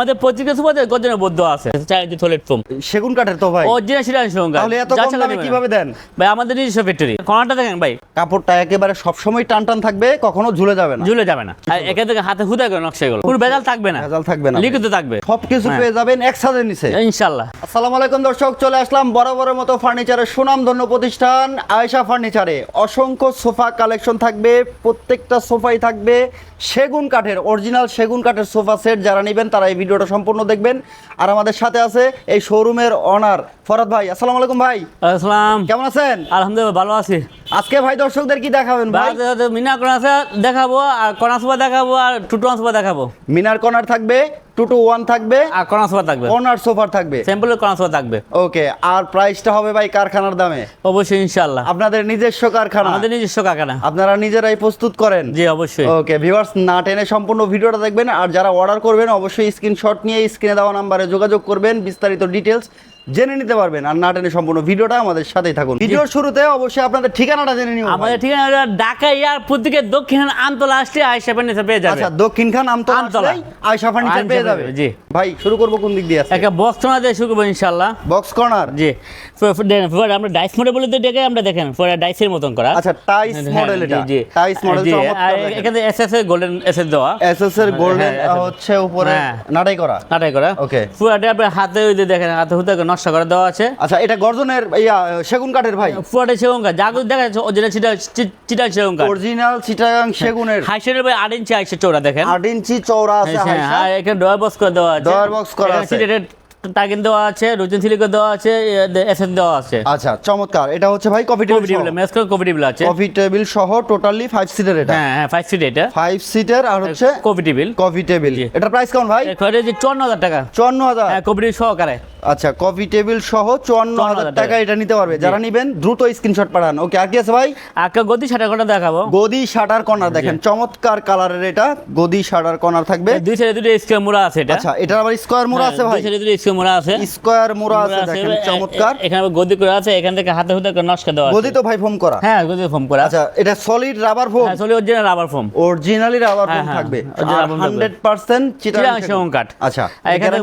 আমাদের পত্রিকা সুপাতে গজনের বদ্ধ আছে? চারিদিকে টয়লেট ফোম সেগুন কাঠের তো ভাই। অরিজিনাল তাহলে এত কম দামে কীভাবে দেন? ভাই আমাদের নিজস্ব ফ্যাক্টরি কর্নারটা দেখেন ভাই। কাপড়টা একেবারে সবসময় টান টান থাকবে কখনো ঝুলে যাবে না। ঝুলে যাবে না। আর এখান থেকে হাতে হুদা করে নকশা কোনো বেজাল থাকবে না। ভেজাল থাকবে না। লিখিত থাকবে। সবকিছু হ্যাঁ। পেয়ে যাবেন একসাথে নিচে। ইনশাল্লাহ। আসসালামু আলাইকুম দর্শক চলে আসলাম বরাবরের মতো ফার্নিচারের সুনামধন্য প্রতিষ্ঠান আয়েশা ফার্নিচারে। অসংখ্য সোফা কালেকশন থাকবে প্রত্যেকটা সোফাই থাকবে। সেগুন কাঠের অরিজিনাল সেগুন কাঠের সোফা সেট যারা নেবেন তারা এই ভিডিওটা সম্পূর্ণ দেখবেন। আর আমাদের সাথে আছে এই শোরুমের অনার ফরাদ ভাই। আসসালামু আলাইকুম ভাই। আসসালাম কেমন আছেন? আলহামদুলিল্লাহ ভালো আছি। আজকে ভাই দর্শকদের কি দেখাবেন ভাই? মিনার কণা দেখাবো। আর সুপা দেখাবো। আর টুটু সুপা দেখাবো। মিনার কর্নার থাকবে। টু টু ওয়ান থাকবে। আর কর্নার সোফা থাকবে। কর্নার সোফা থাকবে। স্যাম্পলের কর্নার সোফা থাকবে। ওকে আর প্রাইসটা হবে ভাই কারখানার দামে? অবশ্যই ইনশাল্লাহ আপনাদের নিজস্ব কারখানা? আমাদের নিজস্ব কারখানা। আপনারা নিজেরাই প্রস্তুত করেন? জি অবশ্যই। ওকে ভিউয়ার্স না টেনে সম্পূর্ণ ভিডিওটা দেখবেন। আর যারা অর্ডার করবেন অবশ্যই স্ক্রিনশট নিয়ে স্ক্রিনে দেওয়া নাম্বারে যোগাযোগ করবেন। বিস্তারিত ডিটেলস জেনে নিতে পারবেন। আর না টেনে সম্পূর্ণ ভিডিওটা আমাদের সাথেই থাকুন। ভিডিওর শুরুতে অবশ্যই আপনাদের ঠিকানাটা জেনে নিন আমাদের ঠিকানা ঢাকা এয়ারপোর্ট থেকে দক্ষিণ আমতলা আসলে আয়সা পেনিসে পেয়ে যাবে আচ্ছা দক্ষিণ খান আমতলা ফার্নিচার পেয়ে যাবে। জি। ভাই শুরু করব কোন দিক দিয়ে আছে? একটা বক্স টোনা দিয়ে শুরু করব ইনশাল্লাহ বক্স কর্নার জি। আমরা ডাইস মডেল বলে তো ডেকে আমরা দেখেন পরে ডাইসের মতন করা। আচ্ছা টাইস হ্যাঁ, মডেল এটা। জি। টাইস মডেল চমৎকার এখানে এসএস এর গোল্ডেন এসএস দেওয়া। এসএস এর গোল্ডেন হ্যাঁ, হচ্ছে উপরে হ্যাঁ। নাটাই করা। নাটাই করা. পুরাটা আপনার হাতে ওই যে দেখেন হাতে হুতে নকশা করে দেওয়া আছে। আচ্ছা এটা গর্জনের ইয়া সেগুন কাঠের ভাই? পুরাটা সেগুনকা যা কিছু দেখা যাচ্ছে অরিজিনাল চিটা চিটা সেগুনকা অরিজিনাল চিটাগাং সেগুনের। হাইসের ভাই আট ইঞ্চি আইসে চৌড়া দেখেন। আট ইঞ্চি চৌড়া আছে হ্যাঁ, এখানে ডয়ার বক্স করে দেওয়া আছে। Door box করা আছে। টাকিন দেওয়া আছে রুচিন সিলিকো দেওয়া আছে এসএস দেওয়া আছে। আচ্ছা চমৎকার। এটা হচ্ছে ভাই কফি টেবিল টেবিল মেস কফি টেবিল আছে। কফি টেবিল সহ টোটালি ফাইভ সিটের এটা। হ্যাঁ হ্যাঁ ফাইভ সিট এটা। ফাইভ সিটের আর হচ্ছে কফি টেবিল কফি টেবিল জি। এটার প্রাইস কেমন ভাই? এরপরে যে চুয়ান্ন হাজার টাকা। চুয়ান্ন হাজার। হ্যাঁ কফি টেবিল সহকারে। আচ্ছা কফি টেবিল সহ চুয়ান্ন হাজার 54,000 টাকা। এটা নিতে পারবে। যারা নিবেন দ্রুত স্ক্রিনশট পাঠান। ওকে আর কি আছে ভাই? আজকে গতি ষাট ঘণ্টা দেখাবো। গদি শাটার কর্নার দেখেন চমৎকার কালারের এটা। গদি শাটার কর্নার থাকবে। দুই সাইডে দুটো স্কোয়ার মোড়া আছে এটা। আচ্ছা এটার আবার স্কোয়ার মোড়া আছে হ্যাঁ, ভাই? দুই সাইডে দুটো স্কোয়ার মোড়া আছে। স্কোয়ার মোড়া আছে দেখেন চমৎকার। এখানে গদি করে আছে এখান থেকে হাতে হাতে করে নকশা দেওয়া আছে। গদি তো ভাই ফোম করা। হ্যাঁ গদি ফোম করা। আচ্ছা এটা সলিড রাবার ফোম হ্যাঁ চলে original rubber foam originally rubber foam থাকবে। original rubber থাকবে। 100% চিটাগাং চিটাগাং সেগুন কাঠ। আচ্ছা এখানে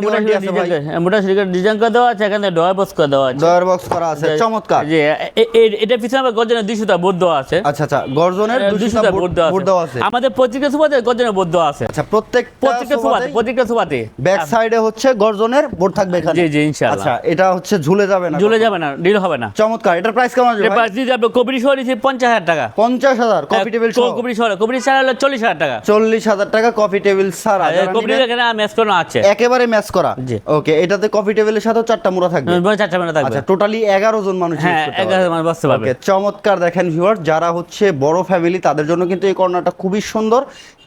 মোটা ডিজাইন করে দেওয়া আছে এখানে ডয়ার বক্স করে দেওয়া আছে। ডয়ার বক্স করা আছে চমৎকার। এ- এটা পিছনে আবার গর্জনের দুইশো টা বোর্ড দেওয়া আছে। আচ্ছা আচ্ছা গর্জনের টা বোর্ড দেওয়া আছে। আমাদের পত্রিকা সুপাতে গর্জনের বোর্ড দেওয়া আছে। আচ্ছা প্রত্যেকটা সুপাতে প্রত্যেকটা সুপাতে ব্যাক সাইডে হচ্ছে গর্জনের বোর্ড থাকবে এখানে। জি জি ইনশাআল্লাহ। আচ্ছা এটা হচ্ছে ঝুলে যাবে না ঝুলে যাবে না ডিল হবে না। চমৎকার এটার প্রাইস কেমন আসবে এবার যদি আপনি কবির শহর নিচ্ছি পঞ্চাশ হাজার টাকা। পঞ্চাশ হাজার কফি টেবিল সহ। শহরে কবির শহর হলো চল্লিশ হাজার টাকা। চল্লিশ হাজার টাকা কফি টেবিল ছাড়া। কবির নিবেন, এখানে ম্যাচ করানো আছে। একেবারে ম্যাচ করা। জি। ওকে এটাতে কফি টেবিলের সাথে চারটা মুড়া থাকবে। চারটা মেলা থাকবে। আচ্ছা টোটালি এগারো জন মানুষ হ্যাঁ করতে এগারো পারবে। মানুষ বসতে পারবে। চমৎকার দেখেন ভিউয়ার যারা হচ্ছে বড় ফ্যামিলি তাদের জন্য কিন্তু এই কর্নারটা খুবই সুন্দর।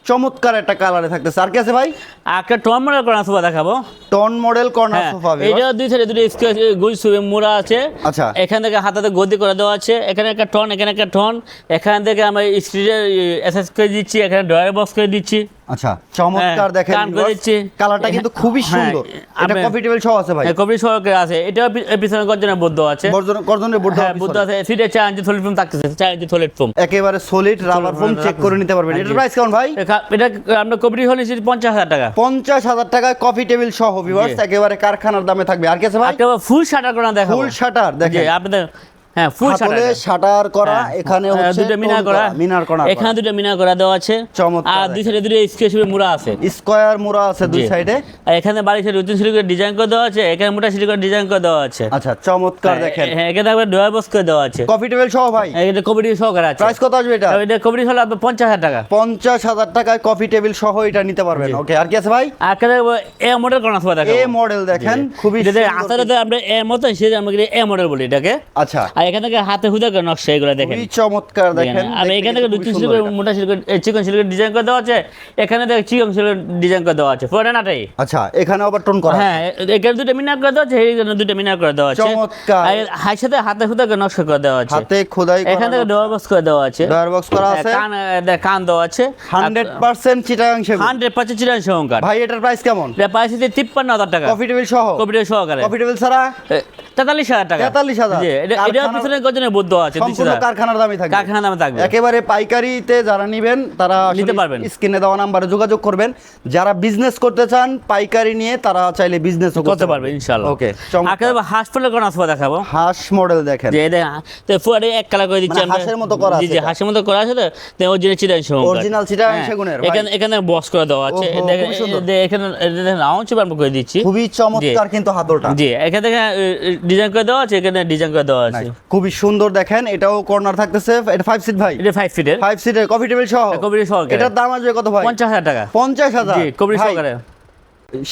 চমৎকার একটা কালারে থাকতেছে। আর কি আছে ভাই? একটা টন মডেল কর্নার সোফা দেখাবো। টন মডেল কর্নার সোফা এটা দুই সাইডে দুটো গুল সুবে মোড়া আছে। আচ্ছা। এখান থেকে হাতাতে গদি করে দেওয়া আছে। এখানে একটা টন এখানে একটা টন এখান থেকে আমরা স্টিলের এসএস করে দিচ্ছি এখানে ড্রয়ার বক্স করে দিচ্ছি। আচ্ছা চমৎকার হ্যাঁ, দেখেন। কালারটা কিন্তু খুবই হ্যাঁ, সুন্দর। এটা আপনি- কফি টেবিল সহ আছে ভাই। আছে। এটা পিছনে গর্জনের বদ্ধ আছে। গর্জন গর্জনের হ্যাঁ বুদ্ধ আছে। চার ইঞ্চি থলিট ফোম থাকতেছে ইঞ্চি থলিট ফোম একেবারে সলিড রাবার ফোম চেক করে নিতে পারবেন। এটার প্রাইস কেমন ভাই? এটা আমরা কবির হলে পঞ্চাশ হাজার টাকা। পঞ্চাশ হাজার টাকায় কফি টেবিল সহ ভিউয়ার্স একেবারে কারখানার দামে থাকবে। আর কি আছে ভাই? ফুল শাটার করা দেখা ফুল শাটার দেখেন। আপনাদের হ্যাঁ ফুল শাটার শাটার করা এখানে হচ্ছে দুটো মিনার করা। মিনার করা এখানে দুটো মিনার করা দেওয়া আছে। চমৎকার আর দুই সাইডে দুটো স্কেচ মুড়া আছে। স্কয়ার মোড়া আছে দুই সাইডে। আর এখানে বাড়ি সাইডে রুটিন সিলি করে ডিজাইন করে দেওয়া আছে। এখানে মোটা সিলি করে ডিজাইন করে দেওয়া আছে। আচ্ছা চমৎকার দেখেন। হ্যাঁ এখানে আবার ডোয়ার বক্স করে দেওয়া আছে। কফি টেবিল সহ ভাই। এটা কবির সহকারে আছে। প্রাইস কত আসবে এটা? এটা কবির হলে আপনার পঞ্চাশ হাজার টাকা। পঞ্চাশ হাজার টাকায় কফি টেবিল সহ এটা নিতে পারবেন। ওকে আর কি আছে ভাই? আর এ মডেল করা আছে এ মডেল দেখেন খুবই সুন্দর আমরা এ মতো সে আমরা এ মডেল বলি এটাকে। আচ্ছা। এখান থেকে হাতে হুদা করে নকশা এগুলো দেখেন। চমৎকার দেখেন আর এখান থেকে কিন্তু খুবই রুটিন সুন্দর সিলি এটা। মোটা সিলি চিকন সিলি ডিজাইন করে দেওয়া আছে এখানে দেখে চিকন সিলি ডিজাইন করে দেওয়া আছে পুরো নাটাই। আচ্ছা এখানে আবার টোন করা হ্যাঁ এখানে দুটো মিনার করে দেওয়া আছে এখানে দুটো মিনার করে দেওয়া আছে। চমৎকার। আর হাই সাথে হাতে হুদা করে নকশা করে দেওয়া আছে। হাতে খোদাই এখান থেকে ডোয়ার বক্স করে দেওয়া আছে। ডয়ার বক্স করা আছে। কান দেখ, কান দেওয়া আছে। হান্ড্রেড পার্সেন্ট চিটাগাং সেগুন। হান্ড্রেড পার্সেন্ট চিরান সহকার ভাই এটার প্রাইস কেমন? এটা পাইছে তিপ্পান্ন হাজার টাকা। কফি টেবিল সহ। কবির সহকারে। কফি টেবিল ছাড়া তেতাল্লিশ হাজার টাকা। 43,000 জি, এটা- পিছনে বদ্ধ আছে সম্পূর্ণ কারখানার দামই থাকবে। কারখানা দামে থাকবে। একেবারে পাইকারিতে যারা নেবেন তারা নিতে পারবেন। স্ক্রিনে দেওয়া নাম্বারে যোগাযোগ করবেন। যারা বিজনেস করতে চান পাইকারি নিয়ে তারা চাইলে বিজনেস করতে পারবে ইনশাল্লাহ ওকে হাসপাতালে কোন আসবা দেখাবো? হাঁস মডেল দেখেন। যে তো ফুয়ারে এক কালার করে দিচ্ছি মানে আমরা। হাঁসের মতো করা আছে জি। হাঁসের মতো করা আছে তো? তো অরিজিনাল চিটাং সেগুন সেগুনের, এখানে এখানে বক্স করে দেওয়া আছে। দেখেন এখানে দেখেন করে দিচ্ছি। খুবই চমৎকার কিন্তু হাতলটা। জি এখানে ডিজাইন করে দেওয়া আছে এখানে ডিজাইন করে দেওয়া আছে. খুবই সুন্দর দেখেন এটাও কর্নার থাকতেছে এটা ফাইভ সিট ভাই। এটা ফাইভ সিটের ফাইভ সিটের কফি টেবিল সহ। কফি টেবিল সহ এটার দাম আসবে কত ভাই? পঞ্চাশ হাজার টাকা। পঞ্চাশ হাজার। জি কবির সহকারে।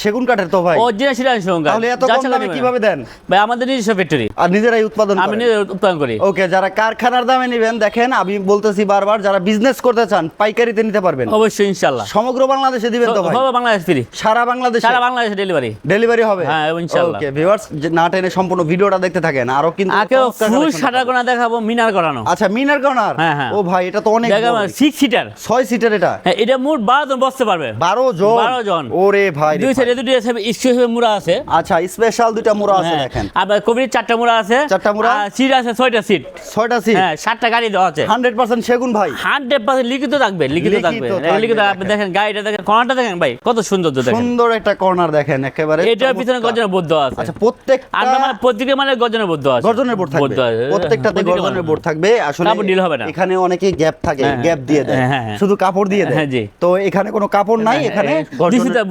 সেগুন কাঠের তো ভাই। অরিজিনাল চিটাং সেগুন কাঠ। তাহলে এত কম দামে কীভাবে দেন? ভাই আমাদের নিজস্ব ফ্যাক্টরি আর নিজেরাই উৎপাদন আমি নিজে উৎপাদন করি। ওকে যারা কারখানার দামে নেবেন দেখেন আমি বলতেছি বারবার যারা বিজনেস করতে চান পাইকারিতে নিতে পারবেন। অবশ্যই ইনশাল্লাহ সমগ্র বাংলাদেশে দিবেন তো ভাই? বাংলাদেশ ফ্রি সারা বাংলাদেশে? সারা বাংলাদেশে ডেলিভারি ডেলিভারি হবে? হ্যাঁ, ইনশাআল্লাহ। ওকে ভিউয়ার্স না টেনে সম্পূর্ণ ভিডিওটা দেখতে থাকেন। আরও কিন্তু আগে ফুল সাদা দেখাবো। কোনা দেখাবো মিনার করানো। আচ্ছা মিনার কর্নার? হ্যাঁ, হ্যাঁ। ও ভাই এটা তো অনেক বড়। সিক্স সিটার ছয় সিটের এটা? হ্যাঁ এটা মোট বারো জন বসতে পারবে। বারো জন? 12 জন। ওরে ভাই। সাইডে দুটি হিসেবে মুড়া আছে। আচ্ছা স্পেশাল দুইটা মুড়া আছে হ্যাঁ, দেখেন। আবার কবির চারটা মুড়া আছে। চারটা মুড়া? সিট আছে ছয়টা সিট। ছয়টা সিট? হ্যাঁ সাতটা গাড়ি দেওয়া আছে। হান্ড্রেড পার্সেন্ট সেগুন ভাই। হান্ড্রেড পার্সেন্ট লিখিত থাকবে লিখিত লিখিত থাকবে। থাকবে, লিখিত আপনি দেখেন। দেখেন গাড়িটা দেখেন কর্নারটা দেখেন ভাই কত সুন্দর দেখেন। সুন্দর একটা কর্নার দেখেন একেবারে এটার পিছনে চমৎকার। বদ্ধ আছে। আচ্ছা প্রত্যেকটা আমরা মানে প্রত্যেকটা মানে গর্জনের বদ্ধ আছে। গর্জনের বোর্ড থাকবে। প্রত্যেকটাতে প্রত্যেকটা মানে। বোর্ড থাকবে। আসলে কাপড় deal হবে না। এখানে অনেকে গ্যাপ থাকে গ্যাপ দিয়ে দেয়। হ্যাঁ, হ্যাঁ, হ্যাঁ। শুধু কাপড় দিয়ে দেয়। তো এখানে কোনো কাপড় নাই এখানে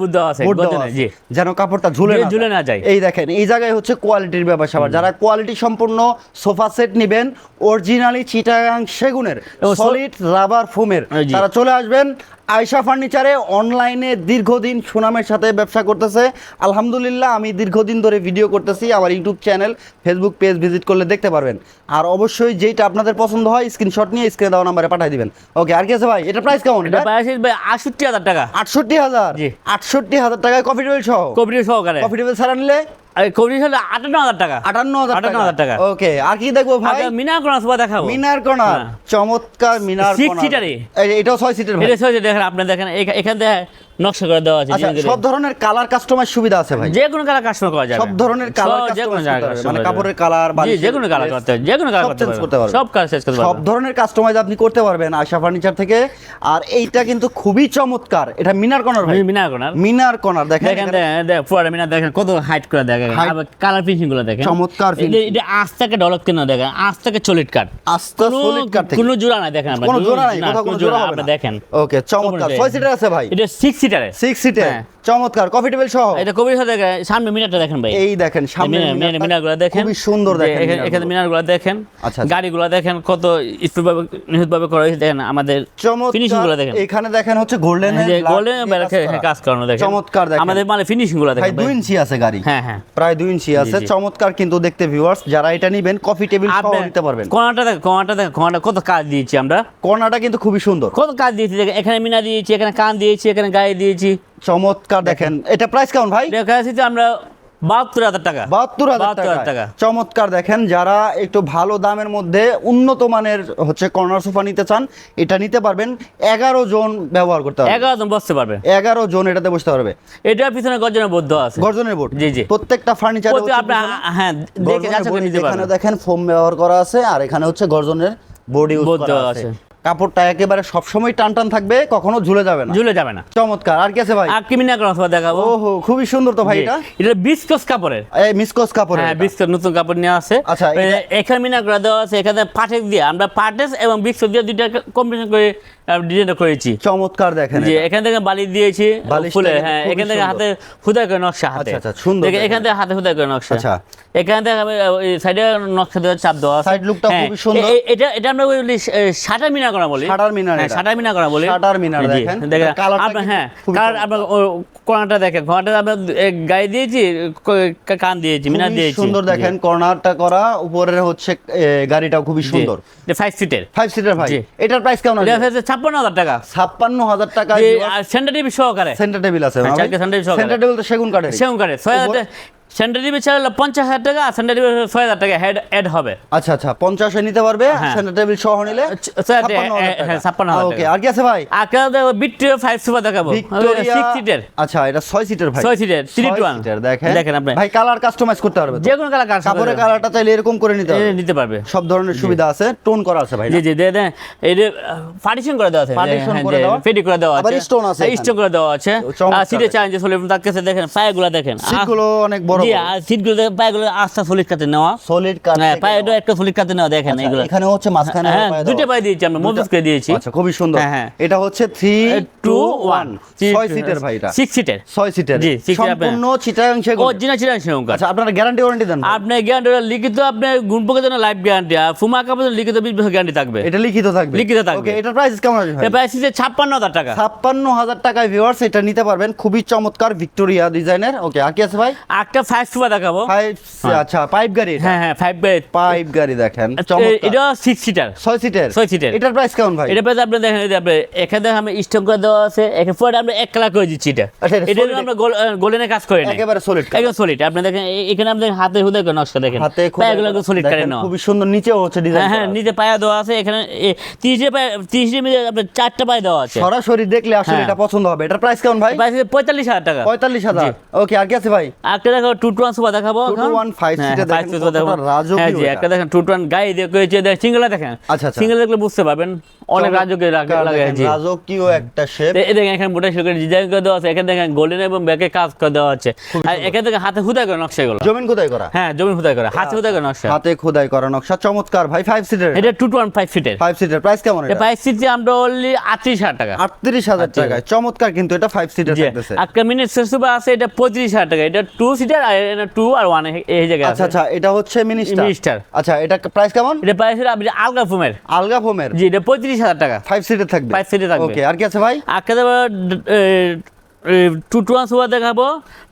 বুদ্ধ আছে, জি। যেন কাপড়টা ঝুলে ঝুলে- না যায়। এই দেখেন এই জায়গায় হচ্ছে কোয়ালিটির ব্যাপার সবার যারা কোয়ালিটি সম্পূর্ণ সোফা সেট নেবেন অরিজিনালি চিটাগাং সেগুনের সলিড রাবার ফোমের তারা চলে আসবেন আয়শা ফার্নিচারে অনলাইনে দীর্ঘদিন সুনামের সাথে ব্যবসা করতেছে। আলহামদুলিল্লাহ আমি দীর্ঘদিন ধরে ভিডিও করতেছি আমার YouTube channel Facebook page visit করলে দেখতে পারবেন। আর অবশ্যই যেইটা আপনাদের পছন্দ হয় স্ক্রিনশট নিয়ে স্ক্রিনে দেওয়া নাম্বারে পাঠিয়ে দিবেন। ওকে আর কি আছে ভাই? এটা প্রাইস কেমন? এটা প্রাইস ভাই আটষট্টি হাজার টাকা। আটষট্টি হাজার? জি। আটষট্টি হাজার টাকায় কফি টেবিল সহ? কবির সহকারে। কফি টেবিল ছাড়া নিলে আর কবির আটান্ন হাজার টাকা। আটান্ন আটান্ন হাজার টাকা। ওকে আর কি দেখব ভাই? আগে কোন দেখাবো। মিনার কর্নার। চমৎকার মিনার Six কর্নার এটাও ছয় সিটের এটা সহজে দেখেন আপনি দেখেন এখান থেকে নকশা করে দেওয়া আছে ডিজাইন করে। সব ধরনের কালার কাস্টমার সুবিধা আছে ভাই। যে কোনো কালার কাস্টমার করা যাবে। সব ধরনের কালার যে কোনো কাস্টমাইজ জায়গায় করতে পারবে customize মানে কাপড়ের কালার জি যে কোনো কালার করতে যে কোনো কালার করতে চেঞ্জ করতে পারবে। পারবে সব কালার চেঞ্জ করতে সব ধরনের কাস্টমাইজ আপনি করতে পারবেন আশা ফার্নিচার থেকে। আর এইটা কিন্তু খুবই চমৎকার। এটা মিনার কর্নার ভাই। মিনা কোনার মিনার কর্নার দেখেন দেখেন এখানে। দেখেন দেখেন পুরো দেখেন কত হাইট করে দেখেন। কালার ফিনিশিংগুলো দেখেন। চমৎকার এটা- আজ থেকে ডলক কেন দেখেন আজ থেকে চলিট কাট আস্তে সলিড কাট থেকে। কোনো জোড়া নাই দেখেন কোনো জোড়া নাই না, কোনো কোনো জোড়া হবে না। দেখেন। ওকে চমৎকার। সিটার আছে ভাই। এটা সিক্স সিটারে হ্যাঁ। চমৎকার। কফি টেবিল সহ। এটা কবির সাথে দেখেন সামনে মিনারটা দেখেন ভাই। এই দেখেন সামনে মিনার মিনারগুলো দেখেন। খুবই সুন্দর দেখেন এখানে- এখানে মিনারগুলো। মিনারগুলো দেখেন। আচ্ছা, আচ্ছা। গাড়িগুলো দেখেন কত স্পিড ভাবে নিখুঁত ভাবে করা হয়েছে। দেখেন আমাদের ফিনিশিংগুলো দেখেন। এখানে দেখেন হচ্ছে গোল্ডেন যে গোল্ডেন কাজ করানো দেখেন। চমৎকার দেখেন। আমাদের মানে ফিনিশিংগুলো ভাই দেখেন দুই ইঞ্চি আছে গাড়ি। হ্যাঁ হ্যাঁ। প্রায় দুই ইঞ্চি আছে। চমৎকার কিন্তু দেখতে ভিউয়ার্স যারা এটা নিবেন কফি টেবিল সহ নিতে পারবেন। কোনাটা দেখো কোনাটা দেখো কোনাটা কত কাজ দিয়েছি আমরা। কোনাটা কিন্তু খুবই সুন্দর। কত কাজ দিয়েছি দেখেন এখানে মিনা দিয়েছি এখানে কান দিয়েছি এখানে গায়ে দিয়েছি। চমৎকার দেখেন। এটা প্রাইস কেমন ভাই? দেখা আমরা বাহাত্তর হাজার টাকা। বাহাত্তর হাজার টাকা। চমৎকার দেখেন যারা একটু ভালো দামের মধ্যে উন্নত মানের হচ্ছে কর্নার সোফা নিতে চান এটা নিতে পারবেন। এগারো জন ব্যবহার করতে পারবে এগারো জন বসতে পারবে। এগারো জন এটাতে বসতে পারবে। এটার পিছনে গর্জনের বদ্ধ আছে। গর্জনের বোর্ড? জি, জি। প্রত্যেকটা ফার্নিচার হ্যাঁ দেখে যাচ্ছে এখানে দেখেন ফোম ব্যবহার করা আছে আর এখানে হচ্ছে গর্জনের বোর্ড ইউজ করা আছে। কাপড়টা একেবারে সবসময় টান টান থাকবে কখনো ঝুলে যাবে না। ঝুলে যাবে না। চমৎকার। আর কি আছে ভাই? আর কি মিনা অথবা দেখাবো। ওহো খুবই সুন্দর তো ভাই এটা। এটা বিস্কস কাপড়ের। এই মিসকস কাপড় হ্যাঁ বিস্কস নতুন কাপড় নিয়ে আসে আচ্ছা, এখানে মিনা করে দেওয়া আছে এখানে পাটেক দিয়ে। আমরা পাটেস এবং বিস্কস দিয়ে দুইটা কম্বিনেশন করে ডিজাইনটা করেছি। চমৎকার দেখেন এটা। এখান থেকে বালি দিয়েছি ফুলে হ্যাঁ এখান থেকে হাতে হুদাই করে নকশা হাতে। আচ্ছা, আচ্ছা, সুন্দর। এখান থেকে হাতে হুদাই করে নকশা। আচ্ছা। এখান থেকে সাইডে নকশা দেওয়া চাপ দেওয়া আছে। Lookটা হ্যাঁ, খুবই সুন্দর। এটা এটা আমরা শাটার মিনা করা বলি? শাটার মিনার হ্যাঁ শাটার মিনার করা বলি? শাটার মিনার দেখেন। দেখেন আপনি হ্যাঁ কালার কর্নারটা দেখেন কর্নারটা আপনার গায়ে দিয়েছি কান দিয়েছি মিনার দিয়েছি। সুন্দর দেখেন কর্নারটা করা উপরের হচ্ছে গাড়িটা খুবই সুন্দর। যে 5 সিটের 5 সিটের ভাই। এটার প্রাইস কেমন আছে এটা 56000 টাকা। 56000 টাকা সেন্টার টেবিল সহকারে। সেন্টার টেবিল আছে সেন্টার টেবিল সহকারে। সেন্টার টেবিল তো সেগুন কাঠের সেগুন কাঠের। 6000 টেবিল পঞ্চাশ হাজার টাকা টেবিল ছয় হাজার টাকা হেড অ্যাড হবে। আচ্ছা আচ্ছা পঞ্চাশে নিতে পারবে হ্যাঁ। টেবিল সহ নিলে হ্যাঁ, ছাপ্পান্ন হাজার ওকে আর কি আছে ভাই? ফাইভ সুপার দেখাবো সিক্স সিটের আচ্ছা এটা ছয় সিটের ভাই। ছয় সিটের থ্রি টু ওয়ান দেখেন। দেখেন আপনি। ভাই কালার কাস্টমাইজ করতে পারবে যে কোনো কালার কাপড়ের কালারটা চাইলে এরকম করে নিতে পারবে। নিতে পারবে। সব ধরনের সুবিধা আছে টোন করা আছে ভাই জি জি দে দে। এই পার্টিশন করে দেওয়া আছে। পার্টিশন হ্যাঁ, করে ফেডি করে দেওয়া আছে। স্টোন আছে স্টোন করে দেওয়া আছে। আর সিটে চার্জেস হলে দেখেন দেখেন। সিটগুলো অনেক বড় জি সিটগুলো দেখেন পায়েগুলো সলিড কাটে নেওয়া। সলিড কাট হ্যাঁ পায়েটা একটা সলিড কাটে নেওয়া দেখেন এগুলো। এখানে হচ্ছে মাঝখানে হ্যাঁ দুটো দেওয়া। দিয়েছি আমরা মজবুত করে দিয়েছি। আচ্ছা খুবই সুন্দর। হ্যাঁ। এটা হচ্ছে সিটের ভাই এটা। সিটের সিটের জি, সম্পূর্ণ সেগুন অরিজিনাল আচ্ছা আপনারা গ্যারান্টি ওয়ারেন্টি দেন ভাই? গ্যারান্টি লিখিত আপনার গুণপকের জন্য লাইফ গ্যারান্টি আর ফুমা কাপড়ের লিখিত বছর গ্যারান্টি থাকবে। এটা লিখিত থাকবে। লিখিত থাকবে। ওকে এটার প্রাইস কেমন প্রাইস হচ্ছে হাজার টাকা। ছাপ্পান্ন হাজার টাকায় ভিউয়ার্স এটা নিতে পারবেন। খুবই চমৎকার ভিক্টোরিয়া ডিজাইনের ওকে আর কি আছে ভাই? একটা ফাইভ সুপার দেখাবো। ফাইভ আচ্ছা পাইপ গাড়ি হ্যাঁ হ্যাঁ ফাইভ বাই পাইপ গাড়ি দেখেন এটা সিক্স সিটার ছয় সিটের ছয় সিটের। এটার প্রাইস কেমন ভাই? এটা প্রাইস আপনি দেখেন আপনি এখানে আমি স্টক করে দেওয়া আছে এখানে পরে আমরা এক কালার করে দিচ্ছি এটা। আচ্ছা, এটা আমরা গোল্ডেনে কাজ করে নাই একেবারে কাজ। একদম সলিড আপনি দেখেন এখানে আপনি হাতে হুদে নকশা দেখেন। হাতে পায়েগুলো সলিড করে নেওয়া খুবই সুন্দর নিচেও হচ্ছে ডিজাইন হ্যাঁ হ্যাঁ নিচে পায়া দেওয়া আছে এখানে তিরিশে পায়ে তিরিশে মিলে আপনার চারটা পায়ে দেওয়া আছে। সরাসরি দেখলে আসলে হ্যাঁ। এটা পছন্দ হবে। এটার প্রাইস কেমন ভাই? প্রাইস পঁয়তাল্লিশ হাজার টাকা। পঁয়তাল্লিশ হাজার। ওকে আর কি আছে ভাই? একটা দেখো টু টু ওয়ান সুপার দেখাবো হ্যাঁ, হ্যাঁ জি একটা দেখেন টু টু ওয়ান গাড়ি দিয়ে করেছে দেখেন? আচ্ছা, আচ্ছা। সিঙ্গেল দেখলে বুঝতে পারবেন অনেক রাজকীয় লাগে চমৎকার লাগে দেখেন, জি। রাজকীয় একটা শেপ এ- এ দেখেন এখানে মোটা শিল্পের ডিজাইন করে দেওয়া আছে এখানে দেখেন গোল্ডেন এবং ব্যাকে কাজ করে দেওয়া আছে। আর এখানে দেখেন হাতে হুদা করে নকশা এগুলো। জমিন কোথায় করা? হ্যাঁ জমি হুদা করে হাতে হুদা করে নকশা। হাতে খোদাই করা নকশা চমৎকার ভাই ফাইভ সিটের এটা। টু টু ওয়ান ফাইভ ফিটের ফাইভ সিটের প্রাইস কেমন এটা? প্রাইস দিচ্ছি আমরা অনলি আটত্রিশ হাজার টাকা। আটত্রিশ হাজার আচ্ছা। টাকায় চমৎকার কিন্তু এটা ফাইভ সিটের থাকতেছে একটা মিনিট শেষ আছে এটা পঁয়ত্রিশ হাজার টাকা এটা টু সিটার আর এটা টু আর ওয়ান এই জায়গায় আচ্ছা আচ্ছা এটা হচ্ছে মিনিস্টার Minister। আচ্ছা এটা প্রাইস কেমন? এটা প্রাইস হলো আপনি আলগা ফোমের আলগা ফোমের জি এটা পঁয়ত্রিশ হাজার টাকা। ফাইভ সিটে থাকবে? Five সিটে থাকবে। ওকে আর কি আছে ভাই? আজকে টু টু সুপার দেখাবো।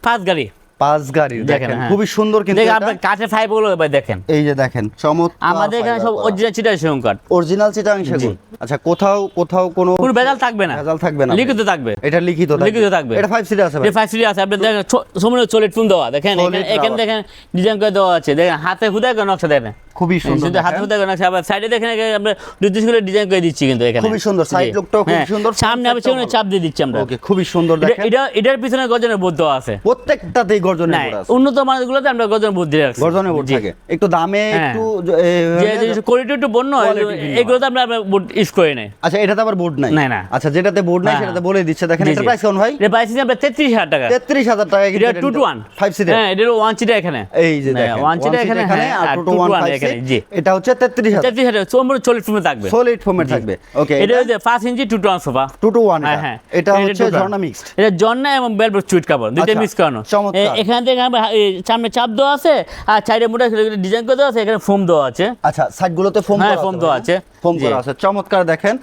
ফার্স্ট গাড়ি। পাঁচ গাড়ি দেখেন, হ্যাঁ। খুবই সুন্দর কিন্তু দেখেন এটা। আপনার কাঠের ফাইভ দেখেন। এই যে দেখেন চমৎকার আমাদের এখানে সব অরিজিনাল কাঠ। অরিজিনাল চিটাং সেগুন। আচ্ছা কোথাও কোথাও কোনো কোনো ভেজাল থাকবে না। ভেজাল থাকবে না। লিখিত থাকবে। এটা লিখিত থাকবে। লিখিত থাকবে। এটা ফাইভ সিটার আছে যে ফ্যাক্টরি আছে। আপনি দেখেন চলিট ফোন দেওয়া। দেখেন এখানে- দেখেন ডিজাইন করে দেওয়া আছে। দেখেন হাতে হুদায় করে নকশা দেখেন। খুবই সুন্দর শুধু হাতে। হুদায় করে নকশা। আবার সাইডে দেখেন আমরা করে ডিজাইন করে দিচ্ছি কিন্তু এখানে। খুবই সুন্দর, lookটাও খুবই হ্যাঁ, সুন্দর, সামনে আবার সেখানে চাপ দিয়ে দিচ্ছি আমরা। ওকে খুবই সুন্দর এটা- দেখেন। এটা এটার পিছনে গজনের বোধ আছে। প্রত্যেকটাতেই গর্জনের বোর্ড আছে। উন্নত মানের গুলোতে আমরা গজনের বোধ দিয়ে রাখছি। গর্জনের বোর্ড থাকে। একটু দামে হ্যাঁ। একটু কোয়ালিটি একটু বন্য এগুলোতে আমরা বোর্ড ইউজ করি নাই। আচ্ছা এটাতে আবার বোর্ড নাই? না। আচ্ছা যেটাতে বোর্ড নাই হ্যাঁ, সেটাতে হ্যাঁ। বলে দিচ্ছে। দেখেন এটা প্রাইস কেমন ভাই? এটা পাইছি আমরা তেত্রিশ হাজার টাকা। তেত্রিশ হাজার টাকা এটা two two one five seater হ্যাঁ এটা ওয়ান সিটার এখানে। এই যে দেখেন ওয়ান সিটার এখানে হ্যাঁ, আর আর two two two one one এখানে জি। এটা হচ্ছে তেত্রিশ হাজার। তেত্রিশ হাজার চৌম্বর চল্লিশ ফোমে থাকবে। সলিড ফোমের থাকবে। ওকে এটা হচ্ছে পাঁচ ইঞ্চি two tone sofa two two one হ্যাঁ হ্যাঁ। এটা হচ্ছে ঝর্ণা মিক্সড এটা জন্না এবং বেলভেট সুইট কাপড় দুইটা আচ্ছা, মিক্স করানো। চমৎকার। এখান থেকে সামনে চাপ দেওয়া আছে আর চাইরে মোটা ডিজাইন করে দেওয়া আছে এখানে ফোম দেওয়া আছে আচ্ছা সাইড গুলোতে ফোম হ্যাঁ, করা দেওয়া আছে। ফোম। করা আছে চমৎকার দেখেন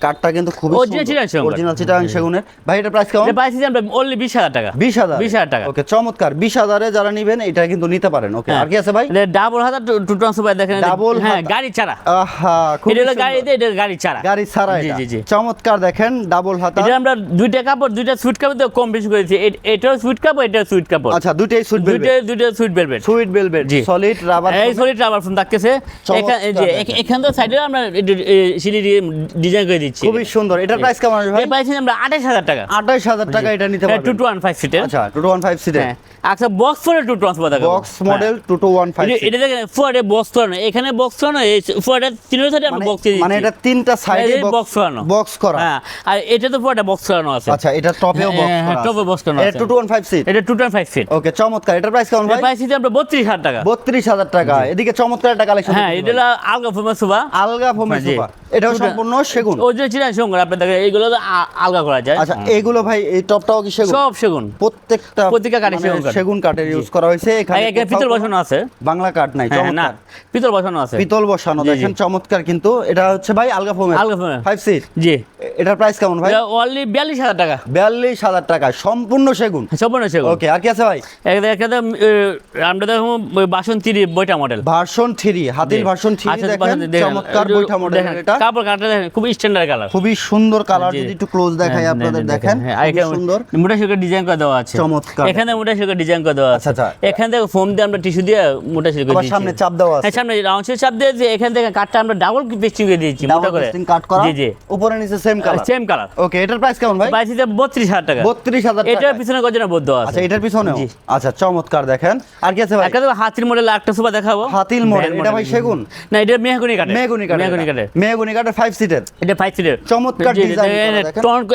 কাঠটা কিন্তু খুবই অরিজিনাল চিটাং সেগুনের। ভাই এটা প্রাইস কেমন? এটা পাইছি যে আমরা অনলি বিশ হাজার টাকা। বিশ হাজার। বিশ হাজার টাকা। ওকে চমৎকার। বিশ হাজারে যারা নিবেন এটা কিন্তু নিতে পারেন। ওকে হ্যাঁ। আর কি আছে ভাই? ডাবল হাজার টু টন সোফা দেখেন। এটা- Double হ্যাঁ গাড়ি ছাড়া। আহা খুব এটা গাড়ি এটা গাড়ি ছাড়া। গাড়ি ছাড়া জি জি জি। চমৎকার দেখেন ডাবল হাতা এটা আমরা দুইটা কাপড় দুইটা সুইট কাপড় দিয়ে কম বেশি করেছি এ- এটাও সুইট কাপড় এটাও সুইট কাপড়। আচ্ছা দুইটাই সুইট দুইটা বেলভেট দুইটা সুইট বেলভেট সুইট বেলভেট জি। সলিড রাবার এই সলিড রাবার ফোন থাকতেছে। এখান এই যে চমৎকার এখান তো সাইডে আমরা দিয়ে ডিজাইন করে দিচ্ছি। খুবই সুন্দর। এটার প্রাইস কেমন আসবে ভাই? এই পাইছি আমরা আঠাশ হাজার টাকা। আঠাশ হাজার টাকা এটা নিতে পারবেন। টু ওয়ান ফাইভ সিটের আচ্ছা টু টু ওয়ান ফাইভ সিটের হ্যাঁ। আচ্ছা বক্স ফোনের টু ট্রান্সফার দেখা box model two two one five এটা দেখেন ফুয়ারে বক্স করানো এখানে বক্স করানো এই ফুয়ারে তিনের সাইডে আমরা বক্স দিয়ে মানে এটা তিনটা সাইডে বক্স করানো। বক্স করা। হ্যাঁ আর এটা তো ফুয়ারে বক্স করানো আছে। আচ্ছা এটা টপেও বক্স হ্যাঁ, করা টপে box করানো আছে। Two two one five seat এটা two twenty five feet okay চমৎকার। এটার প্রাইস কেমন ভাই? পাইছি যে আমরা বত্রিশ হাজার টাকা। বত্রিশ হাজার টাকা। এদিকে চমৎকার একটা কালেকশন হ্যাঁ এটা আলগা ফোমা সুবা। আলগা ফোমের জি। সোফা এটাও সম্পূর্ণ সেগুন? ওই যে আপনি দেখেন এইগুলো তো আলগা করা যায়। আচ্ছা এগুলো ভাই এই টপটাও কি সেগুন? সব সেগুন। প্রত্যেকটা প্রত্যেকটা কাঠে মানে সেগুন। সেগুন কাঠের ইউজ করা হয়েছে। এখানে এখানে পিতল বসানো আছে। বাংলা কাঠ নাই হ্যাঁ না চমৎকার। পিতল বসানো আছে। পিতল বসানো। দেখেন চমৎকার কিন্তু। এটা হচ্ছে ভাই আলগা ফোমের। আলগা ফোমের। ফাইভ সিট জি। এটার প্রাইস কেমন ভাই? অনলি বিয়াল্লিশ হাজার টাকা। বিয়াল্লিশ হাজার টাকা সম্পূর্ণ সেগুন। সম্পূর্ণ সেগুন। ওকে আর কি আছে ভাই? এখানে আমরা দেখো বাসন তিরি বইটা মডেল ভার্সন থ্রি হাতির ভার্সন থ্রি আচ্ছা, দেখেন চমৎকার বইটা মডেল এটা। কাপড় কাটা দেখেন খুব স্ট্যান্ডার্ড কালার খুবই সুন্দর কালার যদি একটু ক্লোজ দেখাই হ্যাঁ, আপনাদের দেখেন, দেখেন হ্যাঁ, সুন্দর। মোটা শিল্পের ডিজাইন করে দেওয়া আছে। চমৎকার। এখানে মোটা শিল্পের ডিজাইন করে দেওয়া আছে। আচ্ছা, আচ্ছা। এখান থেকে ফোম দিয়ে আমরা টিস্যু দিয়ে মোটা শিল্প আবার সামনে চাপ দেওয়া আছে। হ্যাঁ সামনে রাউন্ড চাপ দিয়ে এখান থেকে কাঠটা আমরা ডাবল পেস্টিং করে দিয়েছি মোটা করে। পেস্টিং কাট করা। জি জি। উপরে নিচে same colour same colour okay এটার প্রাইস কেমন ভাই? বাইশিতে বত্রিশ হাজার টাকা। বত্রিশ হাজার এটার পিছনে গজনা বদ্ধ আছে? আচ্ছা এটার পিছনেও? জি। আচ্ছা চমৎকার দেখেন। আর কি আছে ভাই? একটা হাতির মডেল একটা সুবা দেখাবো। হাতিল মডেল এটা ভাই সেগুন? না এটা মেহগুনি কাটে মেগুনি কাঠের। মেহগুনি কাটে মেগুনি কাঠের ফাইভ সিটের এটা ফাইভ সিটের চমৎকার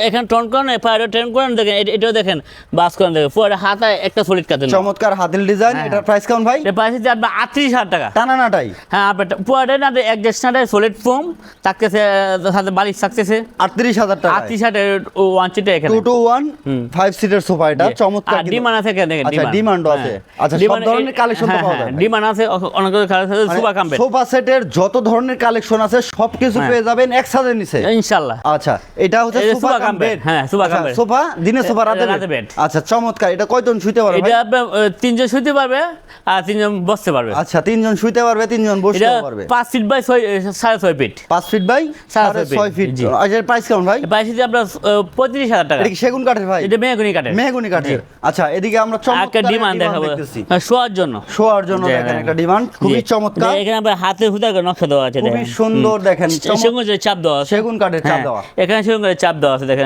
এখানে টন করেন পায়রো ট্রেন করেন দেখেন এটাও দেখেন বাস করেন দেখেন পুরো হাতা একটা সলিড কাটেন চমৎকার হাতিল ডিজাইন হ্যাঁ, এটার প্রাইস কেমন ভাই? এটা পাইছে যে আপনার আটত্রিশ হাজার টাকা। টানা নাটাই। হ্যাঁ আপনার পুরোটা না একজাস্ট না সলিড ফোম থাকতেছে সাথে বালিশ থাকতেছে। আটত্রিশ হাজার টাকা। আটত্রিশ হাজার ওয়ান সিটে এখানে। টু টু ওয়ান ফাইভ সিটের সোফা এটা। চমৎকার ডিমান্ড আছে দেখেন আচ্ছা, demand আছে। আচ্ছা, সব ধরনের তো পাওয়া যাবে। ডিমান্ড আছে অনেক কালেকশন সুপার কাম্পেট সোফা সেটের যত ধরনের কালেকশন আছে সবকিছু হ্যাঁ। পেয়ে যাবেন একসাথে নিচে? ইনশাল্লাহ। আচ্ছা এটা হচ্ছে সোফা কাম বেড হ্যাঁ, sofa cum bed। সোফা দিনে সোফা রাতে রাতে বেড আচ্ছা চমৎকার। এটা কয়জন শুইতে পারবে? এটা আহ, তিনজন শুতে পারবে আর তিনজন বসতে পারবে। আচ্ছা তিনজন শুইতে পারবে তিনজন বসতে পারবে। পাঁচ ফিট বাই ছয় সাড়ে ছয় ফিট পাঁচ ফিট বাই ফিট। আচ্ছা প্রাইস কেমন ভাই? বাইশে আপনার পঁয়ত্রিশ হাজার টাকা। এটা কি সেগুন কাঠের ভাই? এটা মেহগুনি কাটে মেহগুনি কাঠের। আচ্ছা এদিকে আমরা একটা চমৎকার ডিমান্ড দেখাবো। হ্যাঁ, শোয়ার জন্য। শোয়ার জন্য দেখেন হ্যাঁ। একটা ডিমান্ড খুবই চমৎকার। এখানে আপনার হাতে হুদা করে নকশা দেওয়া আছে খুবই সুন্দর দেখেন সেগুন চাপ দেওয়া আছে। সেগুন কাঠের চাপ হ্যাঁ, দেওয়া। এখানে সেগুন করে চাপ দেওয়া আছে দেখেন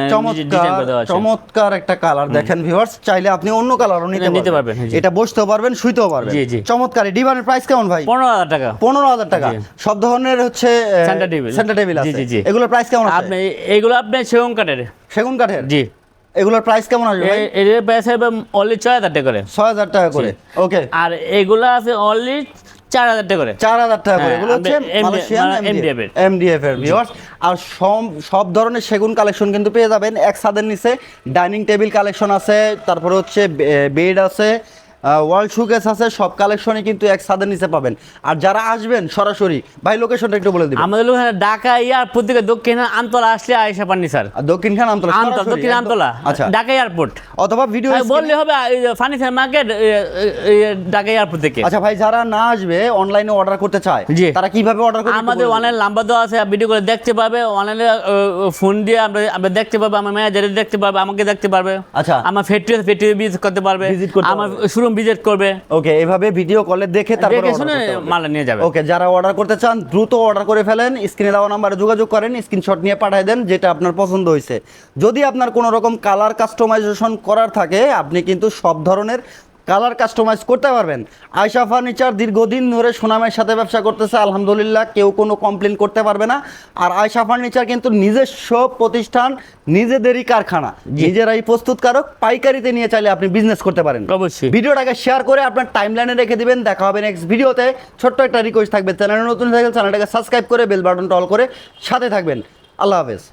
চমৎকার একটা কালার দেখেন ভিউয়ার্স চাইলে আপনি অন্য কালারও নিতে পারবেন। এটা বসতেও পারবেন শুইতেও পারবেন। জি, জি। চমৎকার ডিভানের প্রাইস কেমন ভাই? পনেরো হাজার টাকা। পনেরো হাজার টাকা। সব ধরনের হচ্ছে Center table। সেন্টার টেবিল আছে। জি, জি। এগুলোর প্রাইস কেমন আছে? আপনি এইগুলো আপনি সেগুন কাঠের। সেগুন কাঠের? জি। এগুলোর প্রাইস কেমন আসবে ভাই? এর প্রাইস হবে অনলি ছয় হাজার টাকা করে। ছয় হাজার টাকা করে। ওকে আর এগুলো আছে অনলি চার হাজার টাকা করে। চার হাজার টাকা করে। হ্যাঁ, এগুলো হচ্ছে মানে এমডিএফ এর। এমডিএফ এর ভিউয়ার্স আর সব সব ধরনের সেগুন কালেকশন কিন্তু পেয়ে যাবেন। এক ছাদের নিচে ডাইনিং টেবিল কালেকশন আছে তারপরে হচ্ছে বেড আছে ওয়াল শুকেস আছে সব কালেকশনই কিন্তু এক ছাদের নিচে পাবেন। আর যারা আসবেন সরাসরি ভাই লোকেশনটা একটু বলে দিবেন। আমাদের ওখানে ঢাকা এয়ারপোর্ট থেকে দক্ষিণে আমতলা আসলে স্যার। আর দক্ষিণ খান আমতলা আমতলা দক্ষিণ আমতলা আচ্ছা। ঢাকা এয়ারপোর্ট অথবা ভিডিও বললে হবে ফার্নিচার মার্কেট ঢাকা এয়ারপোর্ট থেকে। আচ্ছা ভাই যারা না আসবে অনলাইনে অর্ডার করতে চায়। তারা কীভাবে অর্ডার করবে আমাদের অনলাইন নাম্বার দেওয়া আছে ভিডিও করে দেখতে পাবে অনলাইনে ফোন দিয়ে আমরা আমরা দেখতে পাবে আমার ম্যানেজারে দেখতে পারবে আমাকে দেখতে পারবে। আচ্ছা। আমার ফ্যাক্টরি ফ্যাক্টরি ভিজিট করতে পারবে। Visit করতে আমার পারবে। শোরুম ভিজিট করবে। ওকে এভাবে ভিডিও কলে দেখে তারপরে মাল নিয়ে যাবে। ওকে যারা অর্ডার করতে চান দ্রুত অর্ডার করে ফেলেন। স্ক্রিনে দেওয়া নাম্বারে যোগাযোগ করেন স্ক্রিনশট নিয়ে পাঠিয়ে দেন যেটা আপনার পছন্দ হয়েছে। যদি আপনার কোনো রকম কালার কাস্টমাইজেশন করার থাকে আপনি কিন্তু সব ধরনের কালার কাস্টমাইজ করতে পারবেন। আয়শা ফার্নিচার দীর্ঘদিন ধরে সুনামের সাথে ব্যবসা করতেছে আলহামদুলিল্লাহ কেউ কোনো কমপ্লেন করতে পারবে না। আর আয়শা ফার্নিচার কিন্তু নিজস্ব প্রতিষ্ঠান নিজেদেরই কারখানা নিজেরাই প্রস্তুতকারক পাইকারিতে নিয়ে চাইলে আপনি বিজনেস করতে পারেন। অবশ্যই। ভিডিওটাকে শেয়ার করে আপনার টাইমলাইনে রেখে দিবেন। দেখা হবে নেক্সট ভিডিওতে। ছোট্ট একটা রিকোয়েস্ট থাকবে। চ্যানেলে নতুন থাকলে চ্যানেলটাকে সাবস্ক্রাইব করে বেল বাটনটা অল করে সাথে থাকবেন। আল্লাহ হাফেজ।